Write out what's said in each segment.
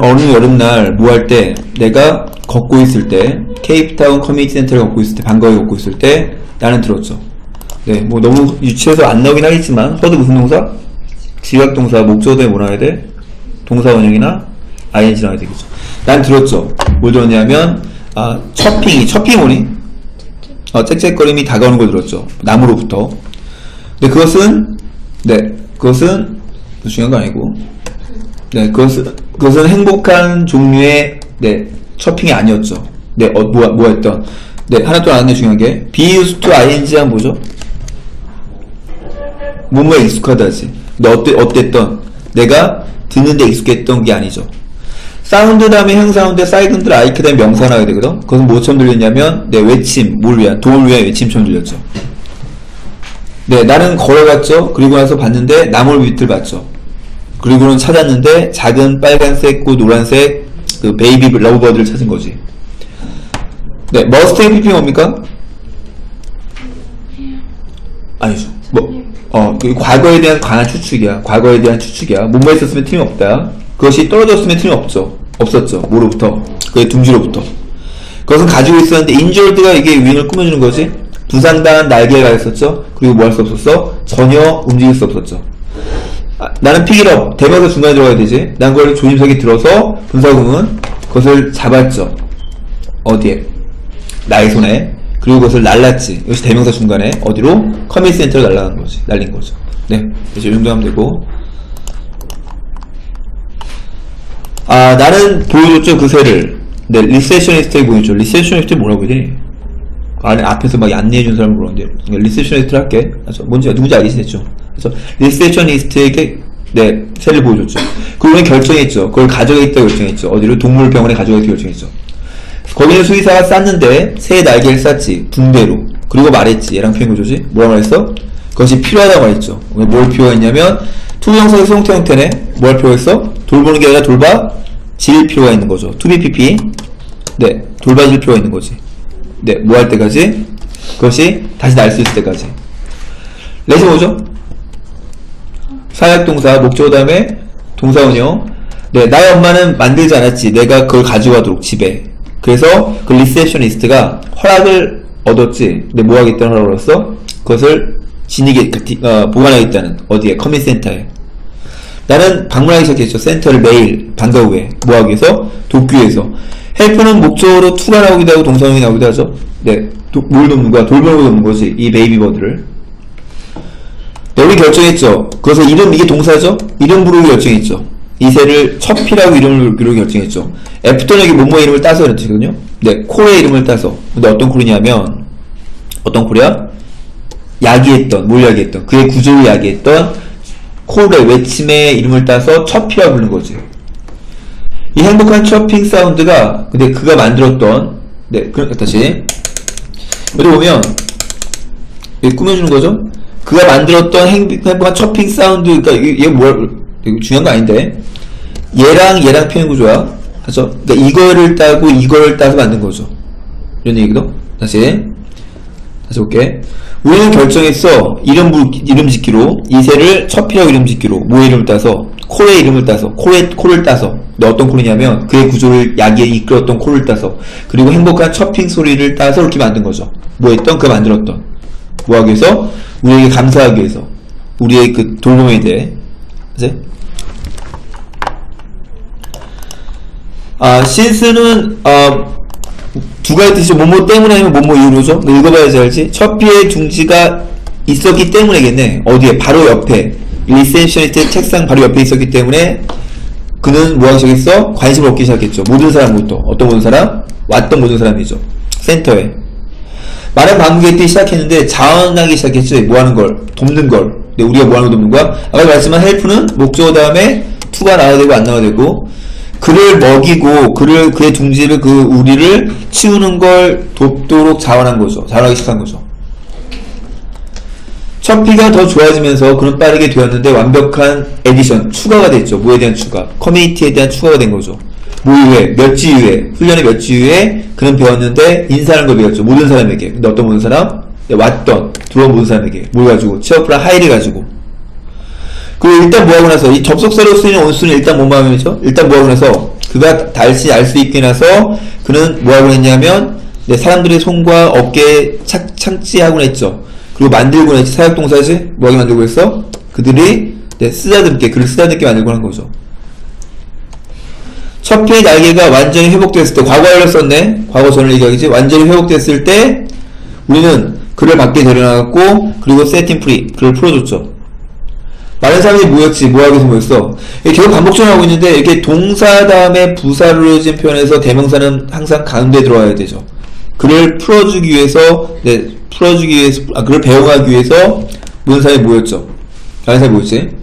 어느 여름날 뭐할때 내가 걷고 있을 때 케이프타운 커뮤니티 센터를 걷고 있을 때 반가워 걷고 있을 때 나는 들었죠. 네, 뭐 너무 유치해서 안 나오긴 하겠지만 허드 무슨 동사? 지각동사 목적어에 뭐 나와야 돼? 동사 원형이나 ing 나와야 되겠죠. 난 들었죠. 뭘 들었냐면 아, 첫핑이 첫핑이 뭐니? 어, 짹짹거림이 다가오는 걸 들었죠. 나무로부터. 근데 그것은 네, 그것은 중요한 거 아니고 네, 그것은, 그것은 행복한 종류의, 네, 쇼핑이 아니었죠. 네, 어, 뭐, 뭐 했던. 네, 하나 또 아는 게 중요한 게, be used to ing 하면 뭐죠? 뭐뭐에 익숙하다지. 근데 어때, 어땠던? 내가 듣는데 익숙했던 게 아니죠. 사운드 다음에 형사운드, 사이든들 아이크 다음에 명사 나가야 되거든? 그것은 뭐처럼 들렸냐면, 네, 외침, 뭘 위한, 도움을 위한 외침처럼 들렸죠. 네, 나는 걸어갔죠. 그리고 나서 봤는데, 나물 밑을 봤죠. 그리고는 찾았는데 작은 빨간색 꽃 노란색 그 베이비 러브버드를 찾은 거지. 네, 머스테이 피핑 뭡니까? 아니죠. 뭐, 어, 그 과거에 대한 강한 추측이야. 과거에 대한 추측이야. 뭐뭐 있었으면 틀림 없다. 그것이 떨어졌으면 틀림 없죠. 없었죠. 뭐로부터? 그의 둥지로부터. 그것은 가지고 있었는데 인주얼드가 이게 윙을 꾸며주는 거지. 부상당한 날개가 있었죠. 그리고 뭐 할 수 없었어? 전혀 움직일 수 없었죠. 아, 나는 픽이업 대명사 중간에 들어가야 되지. 난 그걸 조임석이 들어서 분사구문 그것을 잡았죠. 어디에? 나의 손에. 그리고 그것을 날랐지. 이것이 대명사 중간에 어디로? 커밋 센터로 날라간 거지. 날린 거죠. 네. 이제 이 정도 하면 되고. 아, 나는 보여줬죠. 그 새를. 네, 리세셔니스트에 보여줬죠. 리세셔니스트 뭐라고 해야 돼? 안에 앞에서 막 안내해준 사람을 그러는데 리세셔니스트를 할게. 그래서 뭔지 누군지 알겠죠? 그래서 리세셔니스트에게 네 새를 보여줬죠. 그러면 결정했죠. 그걸 가져가겠다 결정했죠. 어디로 동물병원에 가져가겠다 결정했죠. 거기는 수의사가 쌌는데 새의 날개를 쌌지 붕대로. 그리고 말했지. 얘랑 표현 구조지. 뭐라 말했어? 그것이 필요하다고 말했죠. 뭘 필요했냐면 투명성의 수동태 형태네. 뭘 필요했어? 돌보는 게 아니라 돌봐 질 필요가 있는 거죠. 투비pp 네 돌봐질 필요가 있는 거지. 네, 뭐 할 때까지? 그것이 다시 날 수 있을 때까지. 레시 뭐죠? 사약동사, 목적어 다음에 동사원형. 네, 나의 엄마는 만들지 않았지. 내가 그걸 가져가도록 집에. 그래서 그 리셉셔니스트가 허락을 얻었지. 근데 뭐 하겠다는 허락을 얻었어? 그것을 지니게, 그 디- 어, 보관하겠다는. 어디에? 커밋센터에. 나는 방문하기 시작했죠. 센터를 매일 방과 후에 뭐 하기 위해서 도쿄에서 헬프는 목적으로 투가 나오기도 하고 동사형이 나오기도 하죠. 네, 도, 뭘 돕는 거야? 돌보는 거 돕는 거지. 이 베이비버드를. 네, 우리 결정했죠. 그래서 이름 이게 동사죠. 이름 부르기 결정했죠. 이 새를 첩피라고 이름을 부르기 결정했죠. 애프터는 여기 뭐뭐 이름을 따서 그랬거든요. 네, 콜의 이름을 따서. 근데 어떤 콜이냐면 어떤 콜이야? 야기했던 뭘 야기했던 그의 구조를 야기했던 콜의 외침의 이름을 따서 첩피라고 부르는 거지. 이 행복한 쇼핑 사운드가 근데 그가 만들었던 네, 그 다시 여기 보면 여기 꾸며주는 거죠. 그가 만들었던 행, 행복한 쇼핑 사운드 그러니까 이게, 이거 중요한 거 아닌데 얘랑 얘랑 표현 구조야. 그죠? 그러니까 이거를 따고 이거를 따서 만든 거죠. 이런 얘기도 다시 다시 볼게. 우리는 결정했어. 이름 부, 이름 짓기로 이 새를 첩이라고 이름 짓기로 뭐 이름을 따서 콜의 이름을 따서 콜의 콜을 따서 근데 어떤 콜이냐면 그의 구조를 야기에 이끌었던 콜을 따서 그리고 행복한 첩핑 소리를 따서 이렇게 만든 거죠. 뭐 했던 그 만들었던 뭐 하기 위해서 우리에게 감사하기 위해서 우리의 그 돌봄에 대해 이제 아 신스는 어, 두 가지 뜻이죠. 뭐뭐 때문에 아니면 뭐뭐 이유로죠. 너 읽어봐야지 알지. 첫 피의 둥지가 있었기 때문에겠네. 어디에? 바로 옆에. 리셉션리스트 책상 바로 옆에 있었기 때문에 그는 뭐 하기 시작했어? 관심을 얻기 시작했죠. 모든 사람부터. 어떤 모든 사람? 왔던 모든 사람이죠. 센터에. 많은 방문객들이 시작했는데 자원하기 시작했지. 뭐 하는 걸? 돕는 걸. 근데 우리가 뭐 하는 걸 돕는 거야? 아까 말했지만 헬프는 목적어 다음에 투가 나와야 되고 안 나와야 되고 그를 먹이고 그를 그의 둥지를 그 우리를 치우는 걸 돕도록 자원한 거죠. 자원하기 시작한 거죠. 첫 피가 더 좋아지면서 그는 빠르게 되었는데 완벽한 에디션 추가가 됐죠. 뭐에 대한 추가? 커뮤니티에 대한 추가가 된 거죠. 뭐 이후에 몇주 이후에 훈련의 몇주 이후에 그는 배웠는데 인사하는 걸 배웠죠. 모든 사람에게. 근데 어떤 모든 사람? 네, 왔던 들어온 모든 사람에게 뭘 가지고 체어프라 하이를 가지고 그리고 일단 뭐 하고 나서 이 접속사로 쓰이는 온수는 일단 뭐만 하면죠? 일단 뭐 하고 나서 그가 달시 알 수 있게 나서 그는 뭐하고 했냐면 네, 사람들의 손과 어깨에 착, 착지하곤 했죠. 그리고 만들곤 했지. 사역동사지? 뭐하게 만들고 했어? 그들이 네, 쓰다듬게, 그를 쓰다듬게 만들곤 한 거죠. 첫 피의 날개가 완전히 회복됐을 때, 과거를 썼네? 과거 전을 얘기하겠지? 완전히 회복됐을 때, 우리는 그를 밖에 데려나갔고, 그리고 세팅 프리, 그를 풀어줬죠. 많은 사람들이 모였지, 뭐하기 위해서 모였어? 이게 계속 반복적으로 하고 있는데, 이렇게 동사 다음에 부사로 이어진 표현에서 대명사는 항상 가운데 들어와야 되죠. 그를 풀어주기 위해서, 네, 풀어주기 위해서, 아, 그를 배워가기 위해서 사람이 모였죠. 많은 사람이 모였지.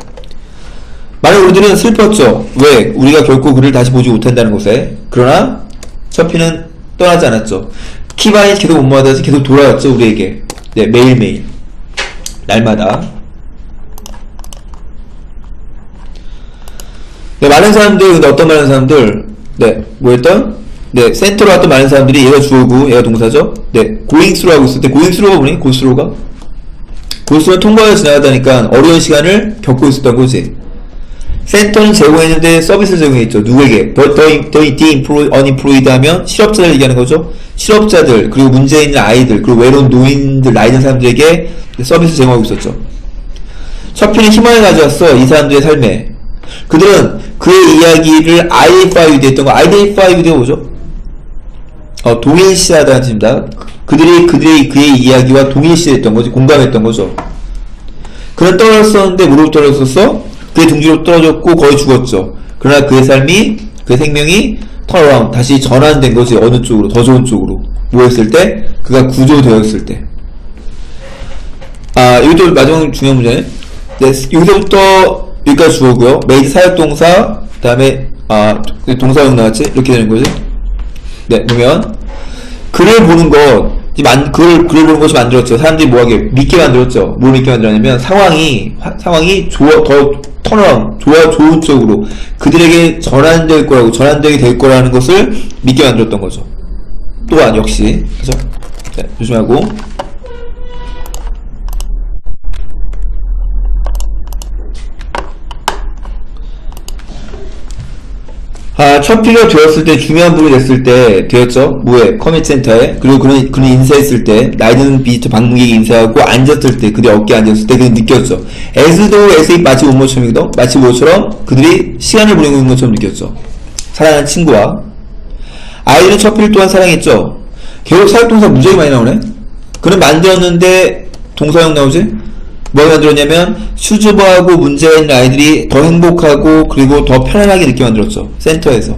많은 우리들은 슬펐죠. 왜? 우리가 결코 그를 다시 보지 못한다는 것에. 그러나, 처피는 떠나지 않았죠. 키바이 계속 온마다지 계속 돌아왔죠, 우리에게. 네, 매일매일. 날마다. 네, 많은 사람들, 근데 어떤 많은 사람들, 네, 뭐였던? 네, 센터로 왔던 많은 사람들이 얘가 주어고, 얘가 동사죠? 네, 고잉스로 하고 있을 때, 고잉스로가 뭐니? 고스로가? 고스로 통과해 지나가다니까 어려운 시간을 겪고 있었던 거지. 센터는 제공했는데 서비스를 제공했죠. 누구에게? 더, 더, 더, 디인프로, 어인프로이드 하면 실업자들 얘기하는 거죠. 실업자들, 그리고 문제 있는 아이들, 그리고 외로운 노인들, 나이 든 사람들에게 서비스 제공하고 있었죠. 셔피는 희망을 가져왔어, 이 사람들의 삶에. 그들은 그의 이야기를 아이덴티파이드 했던 거, 아이덴티파이드가 뭐죠? 어, 동일시하다는 뜻입니다. 그들이, 그들의, 그의 이야기와 동일시했던 거지, 공감했던 거죠. 그는 떨어졌었는데, 무릎 떨어졌었어? 그의 둥지로 떨어졌고, 거의 죽었죠. 그러나 그의 삶이, 그의 생명이 턴어라운, 다시 전환된 거지, 어느 쪽으로, 더 좋은 쪽으로. 뭐 했을 때? 그가 구조되었을 때. 아, 이것도 마지막 중요한 문제네. 네, 여기서부터 여기까지 주어고요. 메이드 사역동사, 그 다음에, 아, 동사용 나왔지? 이렇게 되는 거지. 네, 보면, 글을 보는 것, 이 만, 글을, 글을 보는 것이 만들었죠. 사람들이 뭐하게, 믿게 만들었죠. 뭘 믿게 만들었냐면, 상황이, 화- 상황이 좋아, 더, 턴어라운, 좋아, 좋은 쪽으로, 그들에게 전환될 거라고, 전환되게 될 거라는 것을 믿게 만들었던 거죠. 또한, 역시. 그죠? 네, 조심하고. 아, 첫 피가 되었을 때, 중요한 부분이 됐을 때, 되었죠? 뭐에? 커뮤니티 센터에. 그리고 그는, 그는 인사했을 때, 나이 드는 비지터 방문객이 인사하고, 앉았을 때, 그들이 어깨에 앉았을 때, 그는 느꼈죠. 에스도 에스이 마치 오모처럼이거든? 마치 뭐처럼 그들이 시간을 보내고 있는 것처럼 느꼈죠. 사랑하는 친구와. 첫 피를 또한 사랑했죠. 계속 사역동사 무지하게 많이 나오네? 그는 만들었는데, 동사형 나오지? 뭘 만들었냐면 수줍어하고 문제가 있는 아이들이 더 행복하고 그리고 더 편안하게 느끼게 만들었죠. 센터에서.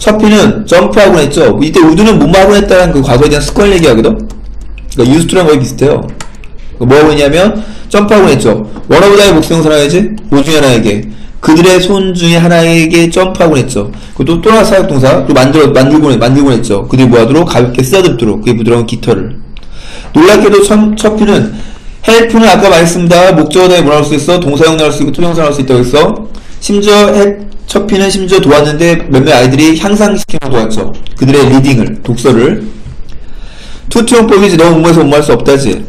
첫피는 점프하곤 했죠. 이때 우드는 뭐뭐 하곤 했다는 그 과거에 대한 습관 얘기하거든? 그러니까 유스트랑 거의 비슷해요. 그러니까 뭐 하고 있냐면 점프하곤 했죠. 원어보다의 목수형사나야지? 뭐 중에 하나에게. 그들의 손 중에 하나에게 점프하곤 했죠. 그것도 또 하나 사역동사. 그리고 만들어 만들곤 만들곤 했죠. 그들이 뭐 하도록 가볍게 쓰다듬도록. 그게 부드러운 깃털을. 놀랍게도 첫, 첫 피는 헬프는 아까 말했습니다. 목적어 다음에 뭐라 할수 있어? 동사형 나올 수 있고 투명사 나올 수 있다고 했어. 심지어 헬, 첫 피는 심지어 도왔는데 몇몇 아이들이 향상시키고 도왔죠. 그들의 리딩을, 독서를. 투투형법이지 너무 무모해서 못할 수 없다지.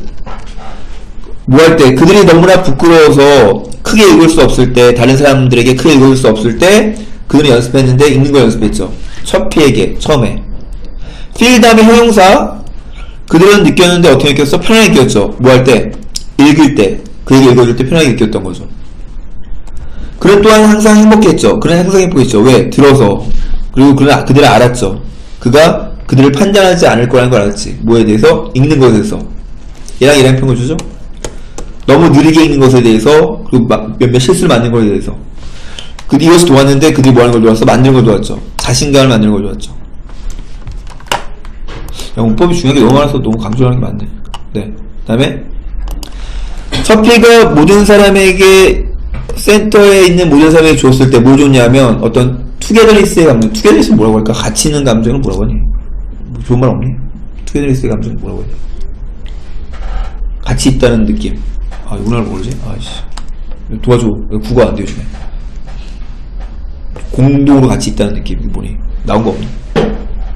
뭐 할 때? 그들이 너무나 부끄러워서 크게 읽을 수 없을 때, 다른 사람들에게 크게 읽을 수 없을 때, 그들이 연습했는데 읽는 걸 연습했죠. 첫 피에게, 처음에. 필 다음에 형용사, 그들은 느꼈는데 어떻게 느꼈어? 편하게 느꼈죠. 뭐 할 때? 읽을 때. 그에게 읽어줄 때 편하게 느꼈던 거죠. 그는 또한 항상 행복했죠. 그는 항상 행복했죠. 왜? 들어서. 그리고 그는 그들을 알았죠. 그가 그들을 판단하지 않을 거라는 걸 알았지. 뭐에 대해서? 읽는 것에 대해서. 얘랑 얘랑 평을 주죠? 너무 느리게 읽는 것에 대해서, 그리고 막 몇몇 실수를 만든 것에 대해서. 그 이것이 도왔는데 그들이 뭐 하는 걸 도왔어? 만드는 걸 도왔죠. 자신감을 만드는 걸 도왔죠. 야, 문법이 중요한 게 너무 많아서 너무 강조하는 게 많네. 네. 그 다음에, 첫 피가 모든 사람에게, 센터에 있는 모든 사람에게 주었을 때 뭘 줬냐면, 어떤 투게더리스의 감정, 투게더리스 뭐라고 할까? 같이 있는 감정은 뭐라고 하니? 뭐 좋은 말 없니? 투게더리스의 감정은 뭐라고 하니? 같이 있다는 느낌. 아, 이거 모르지? 아이씨. 도와줘. 국어 안 돼, 요즘에. 공동으로 같이 있다는 느낌. 이거 뭐니? 나온 거 없니?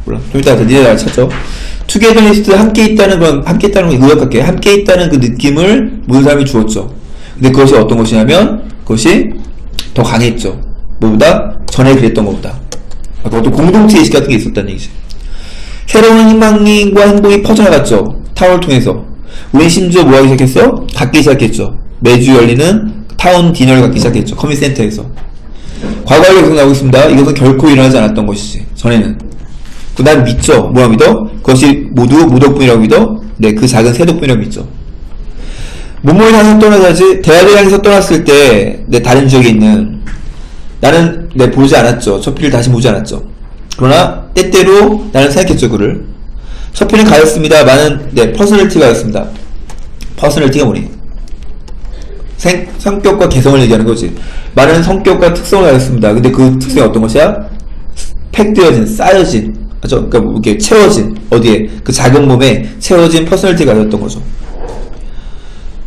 몰라. 좀 이따 니네 날 찾죠. 투게더리스트 함께 있다는 건 함께 있다는 건 의역할게. 함께 있다는 그 느낌을 모든 사람이 주었죠. 근데 그것이 어떤 것이냐면 그것이 더 강했죠. 뭐보다 전에 그랬던 것보다 그것도 공동체 의식 같은 게 있었다는 얘기죠. 새로운 희망과 행복이 퍼져나갔죠. 타워를 통해서. 우린 심지어 뭐 하기 시작했어? 갖기 시작했죠. 매주 열리는 타운 디너를 갖기 시작했죠. 커뮤니센터에서. 과거에 계속 나오고 있습니다. 이것은 결코 일어나지 않았던 것이지. 전에는. 그 난 믿죠. 뭐라 믿어? 그것이 모두 무덕분이라고 믿어? 네, 그 작은 세덕분이라고 믿죠. 몸을 향해서 떠나자지, 대학을 향해서 떠났을 때, 내 다른 지역에 있는, 나는, 내 보지 않았죠. 첫 피를 다시 보지 않았죠. 그러나, 때때로 나는 생각했죠, 그를. 첫 피는 가였습니다. 많은, 네, 퍼스널티가 였습니다. 퍼스널티가 뭐니? 생, 성격과 개성을 얘기하는 거지. 많은 성격과 특성을 가졌습니다. 근데 그 특성이 어떤 것이야? 팩되어진, 쌓여진, 맞죠? 그러니까 뭐 이렇게 채워진, 어디에? 그 작은 몸에 채워진 퍼스널티가 가졌던 거죠.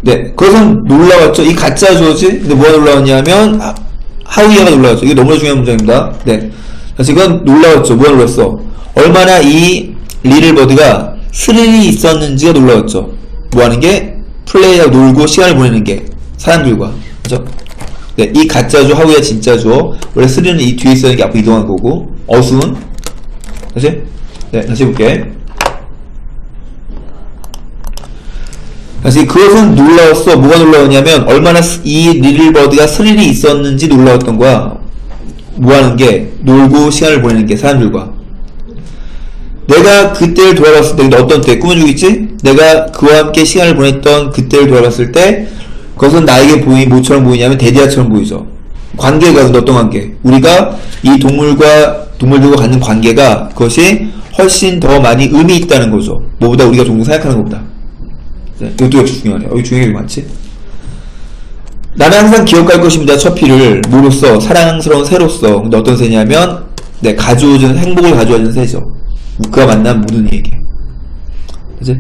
네, 그것은 놀라웠죠. 이 가짜 주어지? 근데 뭐가 놀라웠냐면, 하- 하우이아가 놀라웠죠. 이게 너무나 중요한 문장입니다. 네. 그래서 이건 놀라웠죠. 뭐가 놀랐어? 얼마나 이 리들버드가 스릴이 있었는지가 놀라웠죠. 뭐 하는 게? 플레이하고 놀고 시간을 보내는 게. 사람들과. 그죠? 네, 이 가짜주, 하우이아 진짜주어. 원래 스릴은 이 뒤에 있어야 게 앞으로 이동한 거고. 어수는? 다시? 네, 다시 해볼게. 다시 그것은 놀라웠어. 뭐가 놀라웠냐면 얼마나 스- 이 리들버드가 스릴이 있었는지 놀라웠던 거야. 뭐 하는 게 놀고 시간을 보내는 게 사람들과. 내가 그때를 돌아봤을 때 어떤 때 꿈을 주겠지? 내가 그와 함께 시간을 보냈던 그때를 돌아봤을 때 그것은 나에게 보이 뭐처럼 보이냐면 대디아처럼 보이죠. 관계가 어떤 관계? 우리가 이 동물과 동물들과 갖는 관계가 그것이 훨씬 더 많이 의미 있다는 거죠. 뭐보다 우리가 종종 생각하는 것보다. 네, 이것도 역시 중요하네요. 여기 중요한 게 많지? 나는 항상 기억할 것입니다. 처피를 뭐로써 사랑스러운 새로서. 근데 어떤 새냐면 네 가져오는 행복을 가져오는 새죠. 그가 만난 모든 이에게. 그지?